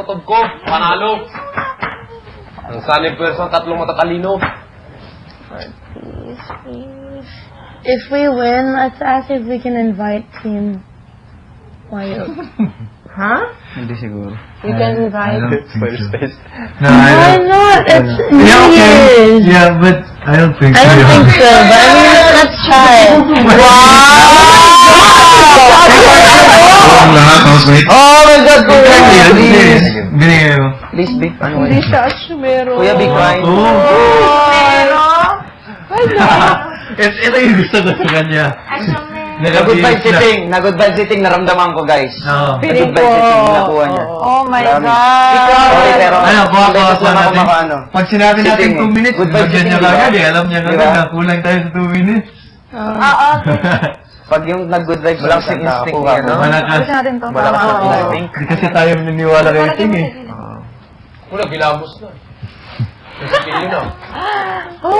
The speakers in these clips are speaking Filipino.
kutob ko. Panalo. Ang sunny person, tatlong matatalino. Please, please. If we win, let's ask if we can invite Team Wild. huh? Hindi siguro. You can invite. space. No, I Why don't. not? It's New Yeah, okay. Year's. Yeah, but I don't think I so. don't think so, but I mean, let's try it. Oh, Ang lahat, housemate. Oh my God, Kuya! Please, binigay mo. Please, big. Ano Hindi siya asumero. Kuya, big wine. Oh! Pero, wala. Ito, yung gusto ko sa kanya. Na-good vibes sitting. Na-good vibes sitting, naramdaman ko, guys. Oo. Na-good vibes sitting, nakuha niya. Oh my Promise. God. Sorry, pero... Ano, kuha ko ako natin. makaano. Pag sinabi natin Sitting, 2 minutes, good vibes bagyan niya kagad di eh. Alam niya Di kagad ba? na kulang tayo sa 2 minutes. Oo. Pag yung nag-good vibes Walang lang, instinct ko. no? Malakas. Gusto natin to. Wala ka sa Oo. instinct. Hindi kasi tayo naniniwala kay Ting eh. Wala, gilamos na. Kasi na. Oh,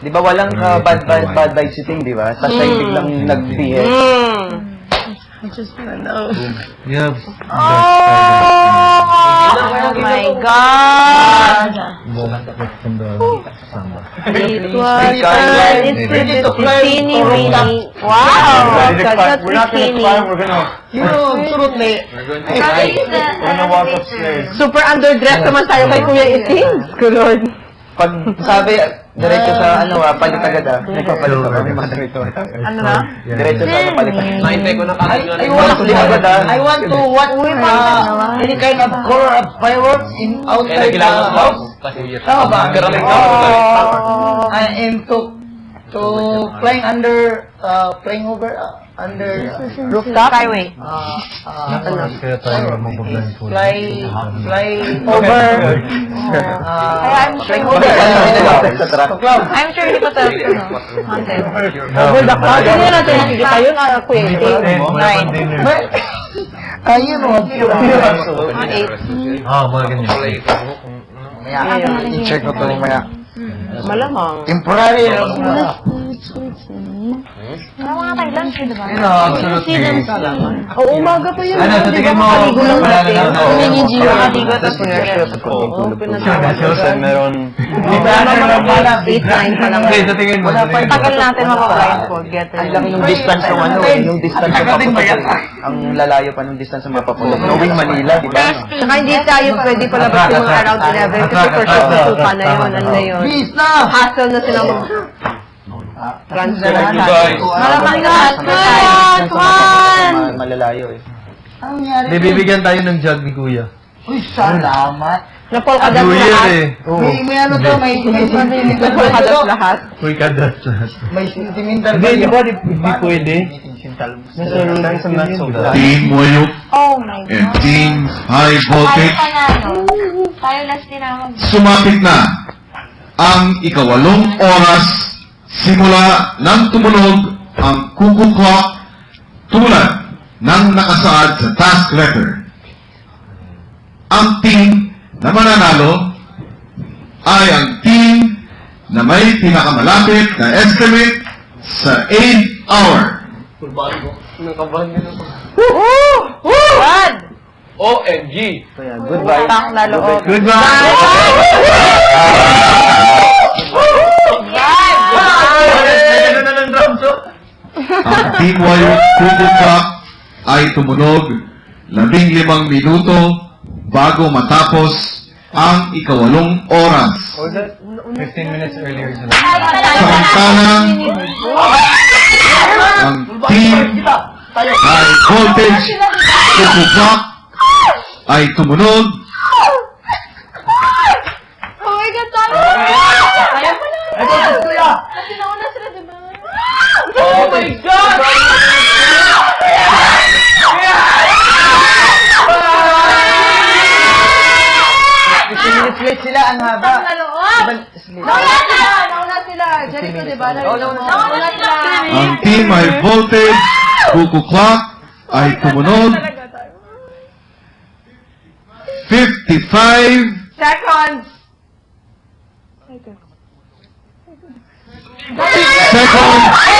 Di ba walang uh, bad, bad, bad vibes sitting, di ba? Tapos siya biglang nag-BS. I just wanna know. Yeah. Oh my God. It was. It's just teeny weeny. Wow. Just teeny. You know, absolutely. We're gonna walk upstairs. Super underdressed naman tayo kay Kuya Iting. Good Lord. Pag sabi, diretso sa ano ah, palit agad ah. Nagpapalit pa kami mga ganito. Ano na? Diretso sa ano, palit agad. Naintay ko na nga. Ay, wala ko agad ah. I want to watch uh, any kind of color of fireworks in outside the house. Tama ba? Oh. I am to to flying under uh, flying over uh, under Rooftop? Skyway. uh, uh, Kaya tayo po. fly fly Over. uh, Kaya I'm sure over. I'm sure hindi pa tayo ano, haunted. Over the cloud. Hindi natin nakikita yun, ah, Kuya Iting. Nine. Ayun mo. Eight. Ah, mga ganyan. I-check ko to maya. Malamang. Temporary. Ano mga tayo lunch, di ba? You know, absolutely. Oo, umaga pa yun. Ano, sa tingin mo, Nakaligo lang natin. na lang, oo. Humingi Gio. Nakaligo, tapos Oo, Susan, meron... Eight, nine pa lang. Hindi, sa tingin mo. sa tingin mo. Tagal natin makablindfold. Ang laki ng distance ng ano, eh, yung distance ng papunta. Ang lalayo pa ng distance ng mapapunta. Knowing Manila, di ba? Saka hindi tayo pwede palabas yung mga around 11 kasi for sure susuka na yun. Ano na yun? Please na. Hassle na sila mag transfer you guys. Malamang on! Ma- Malalayo eh. Ang nangyari? Hindi, bibigyan tayo ng jug ni Kuya. Uy, salamat. Na polka dot New Year lahat. eh. May, may ano to, may, may Na dot lahat. Uy, kadat lahat. May sentimental Hindi, di ba? Di, di pwede. Nasa rules ng yun. Team Wayuk Oh my and God. Team High Voltage. Tayo last tinawag. sumapit na ang ikawalong oras simula nang tumunog ang cuckoo clock tulad ng nakasaad sa task letter. Ang team na mananalo ay ang team na may pinakamalapit na estimate sa 8 hour. Nakabahan nyo na. God! OMG! Kaya, goodbye. Utang na loob. Goodbye! Ang Team Wire Cuckoo Clock ay tumunog labing limang minuto bago matapos ang ikawalong oras. 15 minutes earlier. Samantalang ang Team High Voltage Clock ay tumunog Oh my God, tayo! Kaya pa na! Kasi nauna sila, di ba? Oh my God! late sila, ang haba. Utang na loob! Nauna sila! Nauna sila! Jericho, di ba? Nauna sila! ang Team High Voltage Cuckoo Clock ay tumunog 55 seconds. Seconds. Seconds.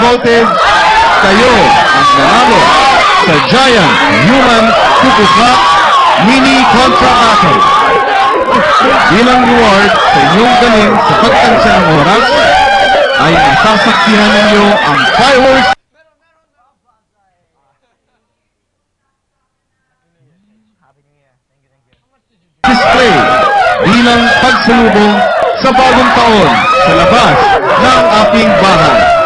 voted kayo ang nanalo sa Giant Human Kukuklak Mini Contra Battle. Bilang reward sa inyong galing sa pagtansya ng oras, ay masasaktihan ninyo ang fireworks display bilang pagsalubong sa bagong taon sa labas ng ating bahay.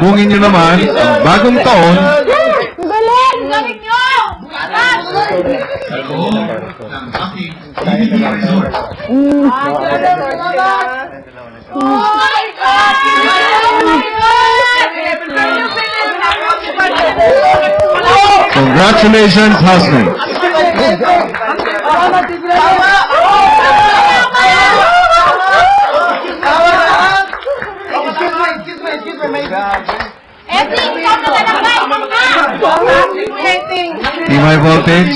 Sasalubungin nyo naman bagong taon Galing! Galing nyo! Congratulations, housemates. Voltage,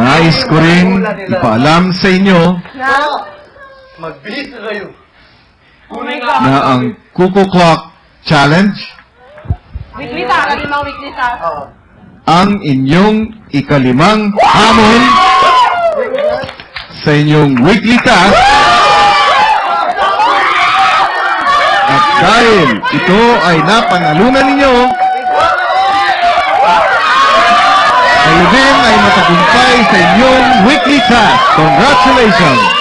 nais ko rin ipaalam sa inyo Magbihis na kayo. na ang Kuko Clock Challenge ang inyong ikalimang hamon sa inyong weekly task at dahil ito ay napanalunan ninyo kayo din ay matagumpay sa inyong weekly task. Congratulations!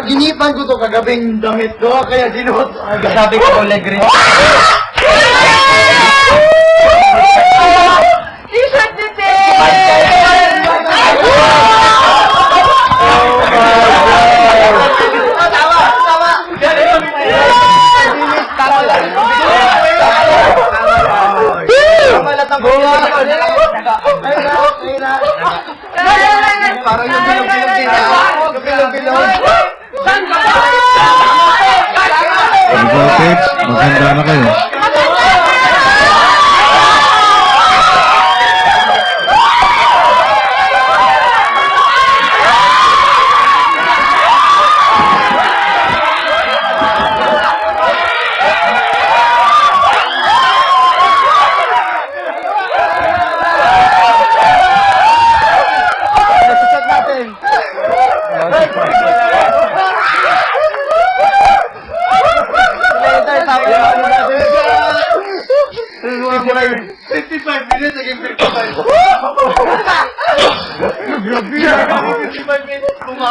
Napaginipan ko to kagabing damit ko, kaya sinuot. Sabi ko ko leg rin. T-shirt ni Dave! Parang yung bilog-bilog din. Bilog-bilog. High Voltage, maghanda na kayo.